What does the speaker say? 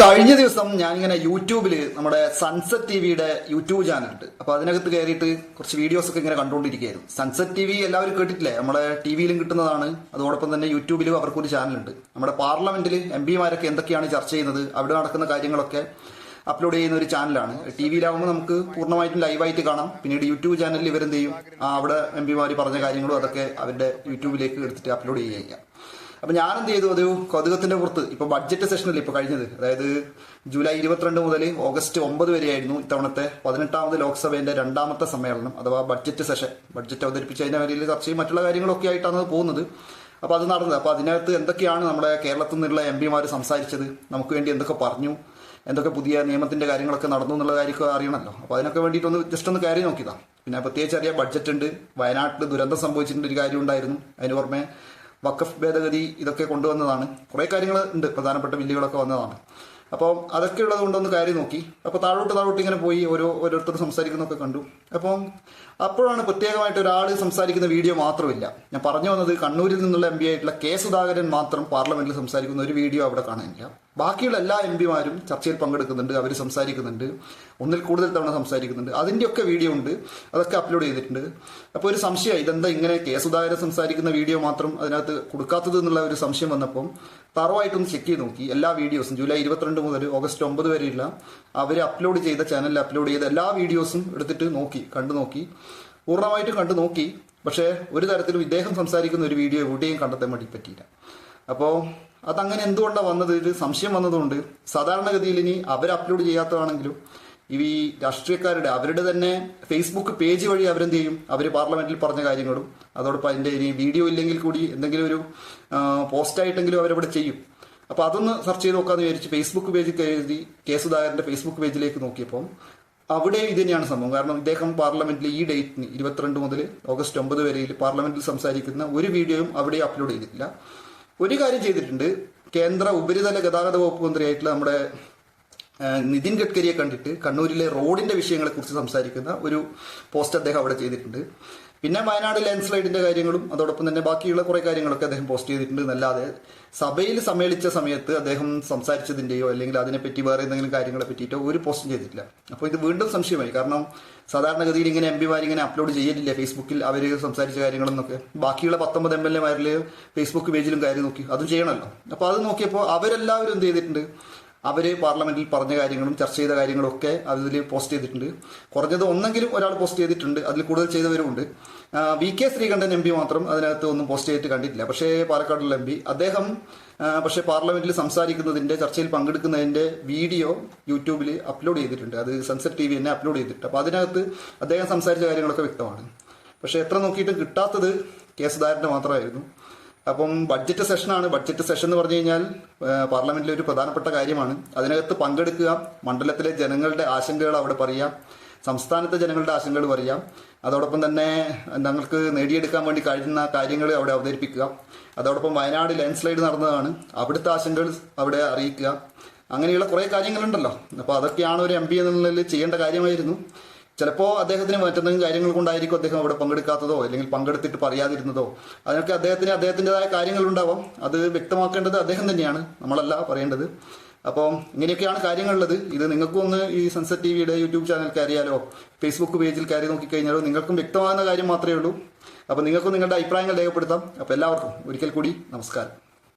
കഴിഞ്ഞ ദിവസം ഞാനിങ്ങനെ യൂട്യൂബിൽ നമ്മുടെ സൺസെറ്റ് ടി വിയുടെ യൂട്യൂബ് ചാനലുണ്ട്. അപ്പോൾ അതിനകത്ത് കയറിയിട്ട് കുറച്ച് വീഡിയോസ് ഒക്കെ ഇങ്ങനെ കണ്ടുകൊണ്ടിരിക്കുകയായിരുന്നു സൺസെറ്റ് ടി വി എല്ലാവരും കേട്ടിട്ടില്ലേ? നമ്മുടെ ടി വിയിലും കിട്ടുന്നതാണ്. അതോടൊപ്പം തന്നെ യൂട്യൂബിലും അവർക്കൊരു ചാനലുണ്ട്. നമ്മുടെ പാർലമെന്റിൽ എം പിമാരൊക്കെ എന്തൊക്കെയാണ് ചർച്ച ചെയ്യുന്നത്? അവിടെ നടക്കുന്ന കാര്യങ്ങളൊക്കെ അപ്ലോഡ് ചെയ്യുന്ന ഒരു ചാനലാണ്. ടി വിയിലാവുമ്പോൾ നമുക്ക് പൂർണമായിട്ടും ലൈവായിട്ട് കാണാം. പിന്നീട് യൂട്യൂബ് ചാനലിൽ ഇവരെന്ത് ചെയ്യും? അവിടെ എം പിമാർ പറഞ്ഞ കാര്യങ്ങളും അതൊക്കെ അവരുടെ യൂട്യൂബിലേക്ക് എടുത്തിട്ട് അപ്ലോഡ് ചെയ്യുക അപ്പൊ ഞാൻ എന്ത് ചെയ്തു ഒരു കൊതുകത്തിന്റെ പുറത്ത് ഇപ്പൊ ബഡ്ജറ്റ് സെഷനല്ലേ ഇപ്പൊ കഴിഞ്ഞത്? അതായത് ജൂലൈ ഇരുപത്തിരണ്ട് മുതൽ ഓഗസ്റ്റ് ഒമ്പത് വരെയായിരുന്നു ഇത്തവണത്തെ പതിനെട്ടാമത് ലോക്സഭയുടെ രണ്ടാമത്തെ സമ്മേളനം അഥവാ ബഡ്ജറ്റ് സെഷൻ ബഡ്ജറ്റ് അവതരിപ്പിച്ചതിന്റെ പേരിൽ ചർച്ചയും മറ്റുള്ള കാര്യങ്ങളൊക്കെ ആയിട്ടാണ് അത് പോകുന്നത്. അപ്പൊ അത് നടന്നത്. അപ്പൊ അതിനകത്ത് എന്തൊക്കെയാണ് നമ്മുടെ കേരളത്തിൽ നിന്നുള്ള എം പിമാർ സംസാരിച്ചത്? നമുക്ക് വേണ്ടി എന്തൊക്കെ പറഞ്ഞു? എന്തൊക്കെ പുതിയ നിയമത്തിന്റെ കാര്യങ്ങളൊക്കെ നടന്നു എന്നുള്ള കാര്യമൊക്കെ അറിയണമല്ലോ. അപ്പൊ അതിനൊക്കെ വേണ്ടിയിട്ട് ഒന്ന് ജസ്റ്റ് ഒന്ന് കയറി നോക്കിയതാണ് പിന്നെ പ്രത്യേകിച്ച് അറിയാം ബഡ്ജറ്റ് ഉണ്ട്. വയനാട്ടിൽ ദുരന്തം സംഭവിച്ചിട്ടുണ്ട് ഒരു കാര്യം ഉണ്ടായിരുന്നു. അതിന് പുറമെ വഖഫ് ഭേദഗതി ഇതൊക്കെ കൊണ്ടുവന്നതാണ്. കുറേ കാര്യങ്ങൾ ഉണ്ട്. പ്രധാനപ്പെട്ട ബില്ലുകളൊക്കെ വന്നതാണ്. അപ്പോൾ അതൊക്കെ ഉള്ളത് കൊണ്ടൊന്ന് കാര്യം നോക്കി. അപ്പോൾ താഴോട്ട് താഴോട്ട് ഇങ്ങനെ പോയി ഓരോ ഓരോരുത്തർ സംസാരിക്കുന്നതൊക്കെ കണ്ടു. അപ്പം അപ്പോഴാണ് പ്രത്യേകമായിട്ട് ഒരാൾ സംസാരിക്കുന്ന വീഡിയോ മാത്രമില്ല. ഞാൻ പറഞ്ഞു വന്നത് കണ്ണൂരിൽ നിന്നുള്ള എം പി ആയിട്ടുള്ള കെ സുധാകരൻ മാത്രം പാർലമെന്റിൽ സംസാരിക്കുന്ന ഒരു വീഡിയോ അവിടെ കാണാനില്ല. ബാക്കിയുള്ള എല്ലാ എം പിമാരും ചർച്ചയിൽ പങ്കെടുക്കുന്നുണ്ട് അവർ സംസാരിക്കുന്നുണ്ട് ഒന്നിൽ കൂടുതൽ തവണ സംസാരിക്കുന്നുണ്ട്. അതിന്റെയൊക്കെ വീഡിയോ ഉണ്ട്. അതൊക്കെ അപ്ലോഡ് ചെയ്തിട്ടുണ്ട്. അപ്പോൾ ഒരു സംശയം ഇതെന്താ ഇങ്ങനെ കെ സുധാകരൻ സംസാരിക്കുന്ന വീഡിയോ മാത്രം അതിനകത്ത് കൊടുക്കാത്തത് എന്നുള്ള ഒരു സംശയം വന്നപ്പം തറവായിട്ടൊന്ന് ചെക്ക് ചെയ്ത് നോക്കി. എല്ലാ വീഡിയോസും ജൂലൈ ഇരുപത്തിരണ്ട് മുതൽ ഓഗസ്റ്റ് ഒമ്പത് വരെയുള്ള അവർ അപ്ലോഡ് ചെയ്ത ചാനലിൽ അപ്ലോഡ് ചെയ്ത എല്ലാ വീഡിയോസും എടുത്തിട്ട് നോക്കി കണ്ടു നോക്കി. പൂർണമായിട്ട് കണ്ടു നോക്കി. പക്ഷേ ഒരു തരത്തിലും ഇദ്ദേഹം സംസാരിക്കുന്ന ഒരു വീഡിയോ എവിടെയും കണ്ടെത്താൻ വേണ്ടി പറ്റിയില്ല. അപ്പോൾ അതങ്ങനെ എന്തുകൊണ്ടാണ് വന്നത്? ഒരു സംശയം വന്നതുകൊണ്ട് സാധാരണഗതിയിൽ ഇനി അവർ അപ്ലോഡ് ചെയ്യാത്തതാണെങ്കിലും ഈ രാഷ്ട്രീയക്കാരുടെ അവരുടെ തന്നെ ഫേസ്ബുക്ക് പേജ് വഴി അവരെന്ത് ചെയ്യും അവർ പാർലമെന്റിൽ പറഞ്ഞ കാര്യങ്ങളും അതോടൊപ്പം അതിന്റെ ഇനി വീഡിയോ ഇല്ലെങ്കിൽ കൂടി എന്തെങ്കിലും ഒരു പോസ്റ്റായിട്ടെങ്കിലും അവരവിടെ ചെയ്യും. അപ്പൊ അതൊന്ന് സെർച്ച് ചെയ്ത് നോക്കാന്ന് വിചാരിച്ച് ഫേസ്ബുക്ക് പേജിൽ കയറി കെ സുധാകരന്റെ ഫേസ്ബുക്ക് പേജിലേക്ക് നോക്കിയപ്പോൾ അവിടെ ഇത് തന്നെയാണ് സംഭവം. കാരണം ഇദ്ദേഹം പാർലമെന്റിൽ ഈ ഡേറ്റിന് ഇരുപത്തിരണ്ട് മുതൽ ഓഗസ്റ്റ് ഒമ്പത് വരെയിൽ പാർലമെന്റിൽ സംസാരിക്കുന്ന ഒരു വീഡിയോയും അവിടെ അപ്ലോഡ് ചെയ്തിട്ടില്ല. ഒരു കാര്യം ചെയ്തിട്ടുണ്ട്. കേന്ദ്ര ഉപരിതല ഗതാഗത വകുപ്പ് മന്ത്രിയായിട്ടുള്ള നമ്മുടെ നിതിൻ ഗഡ്കരിയെ കണ്ടിട്ട് കണ്ണൂരിലെ റോഡിന്റെ വിഷയങ്ങളെ കുറിച്ച് സംസാരിക്കുന്ന ഒരു പോസ്റ്റ് അദ്ദേഹം അവിടെ ചെയ്തിട്ടുണ്ട്. പിന്നെ വയനാട് ലാൻഡ് സ്ലൈഡിന്റെ കാര്യങ്ങളും അതോടൊപ്പം തന്നെ ബാക്കിയുള്ള കുറെ കാര്യങ്ങളൊക്കെ അദ്ദേഹം പോസ്റ്റ് ചെയ്തിട്ടുണ്ട്. എന്നല്ലാതെ സഭയിൽ സമ്മേളിച്ച സമയത്ത് അദ്ദേഹം സംസാരിച്ചതിന്റെയോ അല്ലെങ്കിൽ അതിനെപ്പറ്റി വേറെ എന്തെങ്കിലും കാര്യങ്ങളെ പറ്റിയിട്ടോ ഒരു പോസ്റ്റും ചെയ്തിട്ടില്ല. അപ്പോൾ ഇത് വീണ്ടും സംശയമായി. കാരണം സാധാരണഗതിയിൽ ഇങ്ങനെ എം പിമാർ ഇങ്ങനെ അപ്ലോഡ് ചെയ്യലില്ല? ഫേസ്ബുക്കിൽ അവർ സംസാരിച്ച കാര്യങ്ങളെന്നൊക്കെ ബാക്കിയുള്ള പത്തൊമ്പത് എം എൽ എമാരിൽ ഫേസ്ബുക്ക് പേജിലും കാര്യം നോക്കി. അതും ചെയ്യണമല്ലോ. അപ്പോൾ അത് നോക്കിയപ്പോൾ അവരെല്ലാവരും എന്ത് ചെയ്തിട്ടുണ്ട്? അവർ പാർലമെന്റിൽ പറഞ്ഞ കാര്യങ്ങളും ചർച്ച ചെയ്ത കാര്യങ്ങളും ഒക്കെ അതിൽ പോസ്റ്റ് ചെയ്തിട്ടുണ്ട്. കുറഞ്ഞത് ഒന്നെങ്കിലും ഒരാൾ പോസ്റ്റ് ചെയ്തിട്ടുണ്ട്. അതിൽ കൂടുതൽ ചെയ്തവരുമുണ്ട്. V K Sreekandan M P മാത്രം അതിനകത്ത് ഒന്നും പോസ്റ്റ് ചെയ്തിട്ട് കണ്ടിട്ടില്ല. പക്ഷേ പാലക്കാടുള്ള എം പി അദ്ദേഹം പക്ഷേ പാർലമെന്റിൽ സംസാരിക്കുന്നതിന്റെ ചർച്ചയിൽ പങ്കെടുക്കുന്നതിന്റെ വീഡിയോ യൂട്യൂബിൽ അപ്ലോഡ് ചെയ്തിട്ടുണ്ട്. അത് സൺസെറ്റ് ടി വി തന്നെ അപ്ലോഡ് ചെയ്തിട്ടുണ്ട്. അപ്പോൾ അതിനകത്ത് അദ്ദേഹം സംസാരിച്ച കാര്യങ്ങളൊക്കെ വ്യക്തമാണ്. പക്ഷേ എത്ര നോക്കിയിട്ടും കിട്ടാത്തത് കെ സുധാകരന്റെ മാത്രമായിരുന്നു. അപ്പം ബഡ്ജറ്റ് സെഷനാണ് ബഡ്ജറ്റ് സെഷൻ എന്ന് പറഞ്ഞു കഴിഞ്ഞാൽ പാർലമെന്റിലെ ഒരു പ്രധാനപ്പെട്ട കാര്യമാണ്. അതിനകത്ത് പങ്കെടുക്കുക മണ്ഡലത്തിലെ ജനങ്ങളുടെ ആശങ്കകൾ അവിടെ പറയാം സംസ്ഥാനത്തെ ജനങ്ങളുടെ ആശങ്കകൾ പറയാം. അതോടൊപ്പം തന്നെ ഞങ്ങൾക്ക് നേടിയെടുക്കാൻ വേണ്ടി കഴിയുന്ന കാര്യങ്ങൾ അവിടെ അവതരിപ്പിക്കുക. അതോടൊപ്പം വയനാട് ലാൻഡ് സ്ലൈഡ് നടന്നതാണ്. അവിടുത്തെ ആശങ്കകൾ അവിടെ അറിയിക്കുക. അങ്ങനെയുള്ള കുറേ കാര്യങ്ങളുണ്ടല്ലോ. അപ്പോൾ അതൊക്കെയാണ് ഒരു എം പി എന്നുള്ളതിൽ ചെയ്യേണ്ട കാര്യമായിരുന്നു. ചിലപ്പോൾ അദ്ദേഹത്തിന് മറ്റെന്തെങ്കിലും കാര്യങ്ങൾ കൊണ്ടായിരിക്കും അദ്ദേഹം അവിടെ പങ്കെടുക്കാത്തതോ അല്ലെങ്കിൽ പങ്കെടുത്തിട്ട് പറയാതിരുന്നതോ. അതിനൊക്കെ അദ്ദേഹത്തിന് അദ്ദേഹത്തിന്റെതായ കാര്യങ്ങളുണ്ടാവാം. അത് വ്യക്തമാക്കേണ്ടത് അദ്ദേഹം തന്നെയാണ്. നമ്മളല്ല പറയേണ്ടത്. അപ്പം ഇങ്ങനെയൊക്കെയാണ് കാര്യങ്ങളുള്ളത്. ഇത് നിങ്ങൾക്കും ഒന്ന് ഈ സൺസെറ്റ് ടി വിയുടെ യൂട്യൂബ് ചാനൽ കയറിയാലോ ഫേസ്ബുക്ക് പേജിൽ കയറി നോക്കിക്കഴിഞ്ഞാലോ നിങ്ങൾക്കും വ്യക്തമാകുന്ന കാര്യം മാത്രമേ ഉള്ളൂ. അപ്പം നിങ്ങൾക്കും നിങ്ങളുടെ അഭിപ്രായങ്ങൾ രേഖപ്പെടുത്താം. അപ്പോൾ എല്ലാവർക്കും ഒരിക്കൽ കൂടി നമസ്കാരം.